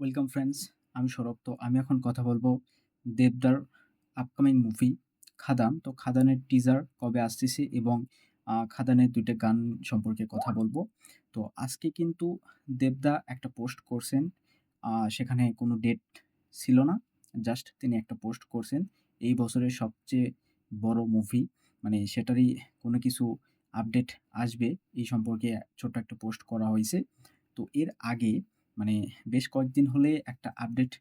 Welcome friends আমি সৌরভ। তো আমি এখন কথা বলব দেবদার আপকামিং মুভি খাদান। তো খাদানের টিজার কবে আসতেছে এবং খাদানের দুইটা গান সম্পর্কে কথা বলব। তো আজকে কিন্তু দেবদা একটা পোস্ট করছেন সেখানে কোনো ডেট ছিল না। জাস্ট তিনি একটা পোস্ট করছেন। এই বছরের সবচেয়ে বড় মুভি মানে সেটারই কোনো কিছু আপডেট আসবে। এই সম্পর্কে ছোট্ট একটা পোস্ট করা হয়েছে। তো এর আগে মানে বেশ কয়েকদিন হলে একটা আপডেট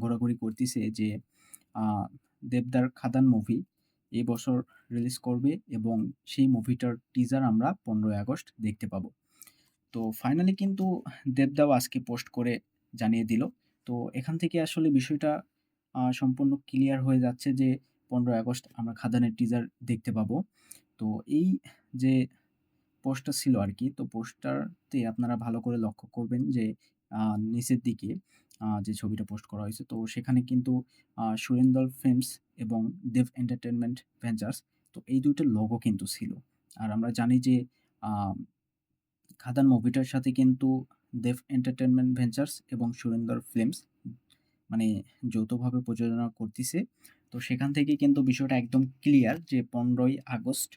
ঘোরাঘুরি করতেছে যে দেবদার খাদান মুভি এই বছর রিলিজ করবে এবং সেই মুভিটার টিজার আমরা পনেরোই আগস্ট দেখতে পাবো। তো ফাইনালি কিন্তু দেবদাও আজকে পোস্ট করে জানিয়ে দিল। তো এখান থেকে আসলে বিষয়টা সম্পূর্ণ ক্লিয়ার হয়ে যাচ্ছে যে, পনেরোই আগস্ট আমরা খাদানের টিজার দেখতে পাবো। তো এই যে পোস্টটা ছিল আর কি, তো পোস্টারতে আপনারা ভালো করে লক্ষ্য করবেন যে নিচের দিকে যে ছবিটা পোস্ট করা হয়েছে। তো সেখানে কিন্তু সুরেন্দর ফিল্মস এবং দেব এন্টারটেনমেন্ট ভেঞ্চার্স, তো এই দুইটা লোগো কিন্তু ছিল। আর আমরা জানি যে খাদান মুভিটার সাথে কিন্তু দেব এন্টারটেনমেন্ট ভেঞ্চার্স এবং সুরেন্দর ফিল্মস মানে যৌথভাবে প্রযোজনা করতেছে। তো সেখান থেকে কিন্তু বিষয়টা একদম ক্লিয়ার যে পনেরোই আগস্ট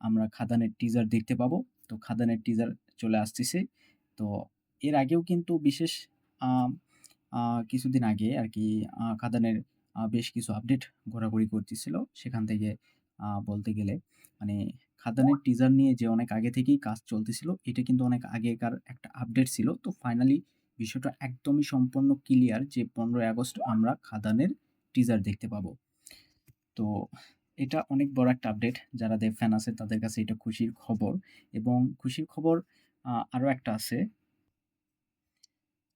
আমরা খাদানের টিজার দেখতে পাবো। তো খাদানের টিজার চলে আসতেছে। তো এর আগেও কিন্তু বিশেষ কিছুদিন আগে আর কি খাদানের বেশ কিছু আপডেট ঘোরাঘুরি করতেছিল। সেখান থেকে বলতে গেলে মানে খাদানের টিজার নিয়ে যে অনেক আগে থেকেই কাজ চলতেছিল, এটা কিন্তু অনেক আগেকার একটা আপডেট ছিল। তো ফাইনালি বিষয়টা একদমই সম্পূর্ণ ক্লিয়ার যে পনেরোই আগস্ট আমরা খাদানের টিজার দেখতে পাবো। তো এটা অনেক বড় একটা আপডেট যারা দেব ফ্যান আছে তাদের কাছে এটা খুশির খবর। এবং খুশির খবর আরও একটা আছে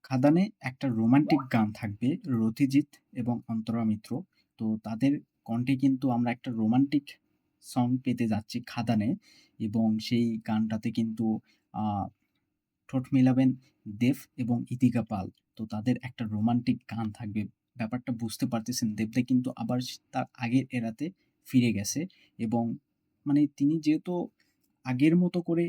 খাদানে একটা রোমান্টিক গান থাকবে রথিজিৎ এবং অন্তরা মিত্র। তো তাদের কণ্ঠে কিন্তু আমরা একটা রোমান্টিক সং পেতে যাচ্ছি খাদানে এবং সেই গানটাতে কিন্তু ঠোঁট মিলাবেন দেব এবং ইতিকা পাল। তো তাদের একটা রোমান্টিক গান থাকবে। ব্যাপারটা বুঝতে পারতেছেন, দেবদা কিন্তু আবার তার আগের এরাতে ফিরে গেছে এবং মানে তিনি যেহেতু আগের মতো করে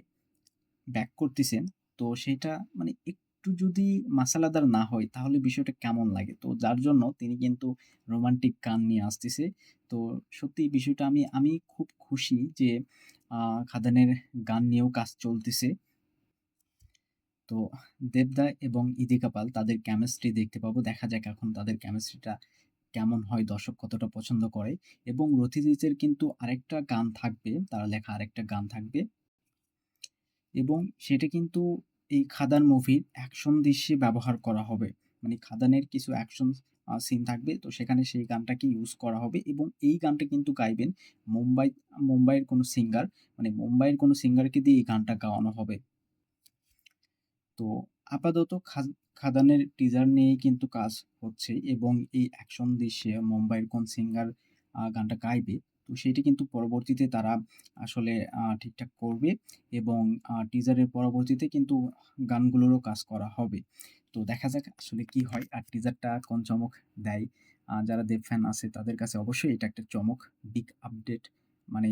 ব্যাক করতেছেন, তো সেটা মানে একটু যদি মাসালাদার না হয়, তাহলে বিষয়টা কেমন লাগে? তো যার জন্য তিনি কিন্তু রোমান্টিক গান নিয়ে আসতেছে। তো সত্যি বিষয়টা আমি আমি খুব খুশি যে খাদানের গান নিয়েও কাজ চলতেছে। তো দেবদা এবং ইদিকা পাল তাদের কেমিস্ট্রি দেখতে পাবো। দেখা যাক এখন তাদের কেমিস্ট্রিটা কেমন হয়, দর্শক কতটা পছন্দ করে। এবং রথিজিতের কিন্তু আরেকটা গান থাকবে, তার লেখা আরেকটা গান থাকবে। এবং সেটা কিন্তু এই খাদান মুভির অ্যাকশন দৃশ্যে ব্যবহার করা হবে। মানে খাদানের কিছু অ্যাকশন সিন থাকবে। তো সেখানে সেই গানটাকে ইউজ করা হবে এবং এই গানটা কিন্তু গাইবেন মুম্বাই, মুম্বাইয়ের কোনো সিঙ্গার। মানে মুম্বাইয়ের কোনো সিঙ্গারকে দিয়ে এই গানটা গাওয়ানো হবে। তো আপাতত খাদানের টিজার নিয়েই কিন্তু কাজ হচ্ছে এবং এই অ্যাকশন দৃশ্যে মুম্বাইয়ের কোন সিঙ্গার গানটা গাইবে তো সেইটি কিন্তু পরবর্তীতে তারা আসলে ঠিকঠাক করবে এবং টিজারের পরবর্তীতে কিন্তু গানগুলোরও কাজ করা হবে। তো দেখা যাক আসলে কি হয়। আর টিজারটা কোন চমক দেয়? যারা দেব ফ্যান আছে তাদের কাছে অবশ্যই এটা একটা চমক বিগ আপডেট মানে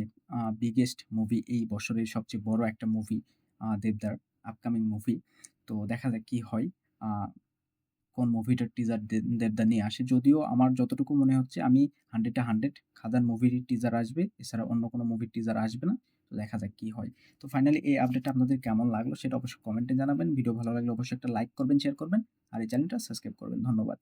বিগেস্ট মুভি এই বছরের সবচেয়ে বড় একটা মুভি দেবদার আপকামিং মুভি তো দেখা যাক কি হয়। কোন মুভিটার টিজার দেবদা নিয়ে আসে। যদিও আমার যতটুকু মনে হচ্ছে, আমি হান্ড্রেডে হান্ড্রেড খাদার মুভির টিজার আসবে, এছাড়া অন্য কোনো মুভির টিজার আসবে না। তো দেখা যাক কি হয়। তো ফাইনালি এই আপডেটটা আপনাদের কেমন লাগল সেটা অবশ্যই কমেন্টে জানাবেন। ভিডিও ভালো লাগলে অবশ্যই একটা লাইক করবেন শেয়ার করবেন, আর এই চ্যানেলটা সাবস্ক্রাইব করবেন। ধন্যবাদ।